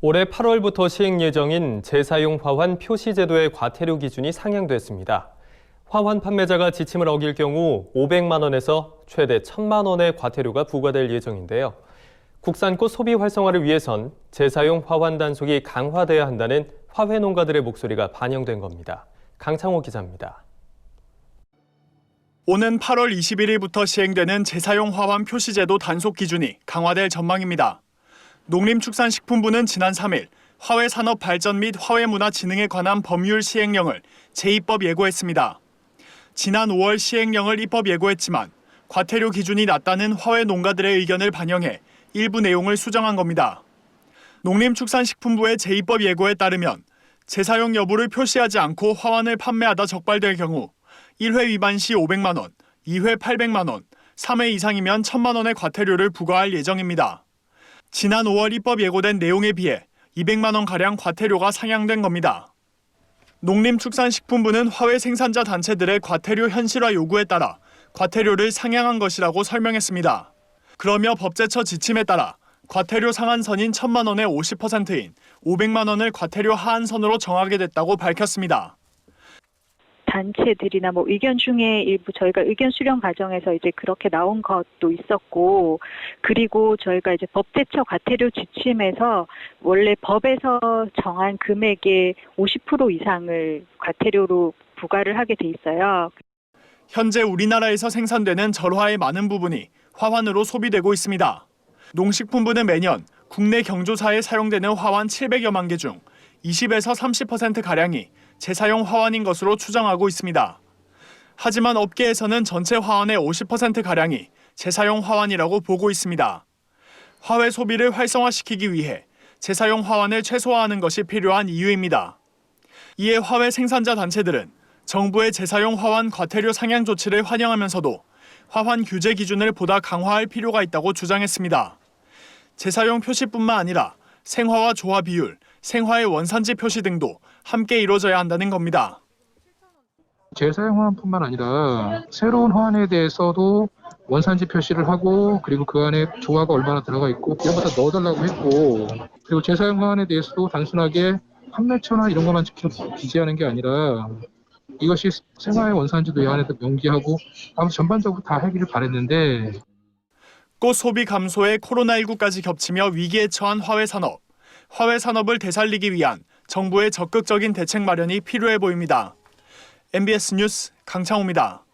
올해 8월부터 시행 예정인 재사용 화환 표시 제도의 과태료 기준이 상향됐습니다. 화환 판매자가 지침을 어길 경우 500만 원에서 최대 1000만 원의 과태료가 부과될 예정인데요. 국산꽃 소비 활성화를 위해선 재사용 화환 단속이 강화돼야 한다는 화훼 농가들의 목소리가 반영된 겁니다. 강창호 기자입니다. 오는 8월 21일부터 시행되는 재사용 화환 표시 제도 단속 기준이 강화될 전망입니다. 농림축산식품부는 지난 3일 화훼산업 발전 및 화훼문화 진흥에 관한 법률 시행령을 제2법 예고했습니다. 지난 5월 시행령을 입법 예고했지만 과태료 기준이 낮다는 화훼 농가들의 의견을 반영해 일부 내용을 수정한 겁니다. 농림축산식품부의 제2법 예고에 따르면 재사용 여부를 표시하지 않고 화환을 판매하다 적발될 경우 1회 위반 시 500만 원, 2회 800만 원, 3회 이상이면 1000만 원의 과태료를 부과할 예정입니다. 지난 5월 입법 예고된 내용에 비해 200만 원 가량 과태료가 상향된 겁니다. 농림축산식품부는 화훼 생산자 단체들의 과태료 현실화 요구에 따라 과태료를 상향한 것이라고 설명했습니다. 그러며 법제처 지침에 따라 과태료 상한선인 1000만 원의 50%인 500만 원을 과태료 하한선으로 정하게 됐다고 밝혔습니다. 단체들이나 뭐 의견 중에 일부 저희가 의견 수렴 과정에서 이제 그렇게 나온 것도 있었고 그리고 저희가 이제 법제처 과태료 지침에서 원래 법에서 정한 금액의 50% 이상을 과태료로 부과를 하게 돼 있어요. 현재 우리나라에서 생산되는 절화의 많은 부분이 화환으로 소비되고 있습니다. 농식품부는 매년 국내 경조사에 사용되는 화환 700여만 개 중 20에서 30% 가량이 재사용 화환인 것으로 추정하고 있습니다. 하지만 업계에서는 전체 화환의 50% 가량이 재사용 화환이라고 보고 있습니다. 화훼 소비를 활성화시키기 위해 재사용 화환을 최소화하는 것이 필요한 이유입니다. 이에 화훼 생산자 단체들은 정부의 재사용 화환 과태료 상향 조치를 환영하면서도 화환 규제 기준을 보다 강화할 필요가 있다고 주장했습니다. 재사용 표시뿐만 아니라 생화와 조화 비율, 생화의 원산지 표시 등도 함께 이루어져야 한다는 겁니다. 재사용 화환뿐만 아니라 새로운 화환에 대해서도 원산지 표시를 하고 그리고 그 안에 조화가 얼마나 들어가 있고 이런 거 다 넣어달라고 했고 그리고 재사용 화환에 대해서도 단순하게 판매처나 이런 것만 기재하는 게 아니라 이것이 생화의 원산지도 이 안에다 명기하고 아무 전반적으로 다 하기를 바랬는데 꽃 소비 감소에 코로나19까지 겹치며 위기에 처한 화훼 산업. 화훼 산업을 되살리기 위한 정부의 적극적인 대책 마련이 필요해 보입니다. MBS 뉴스 강창호입니다.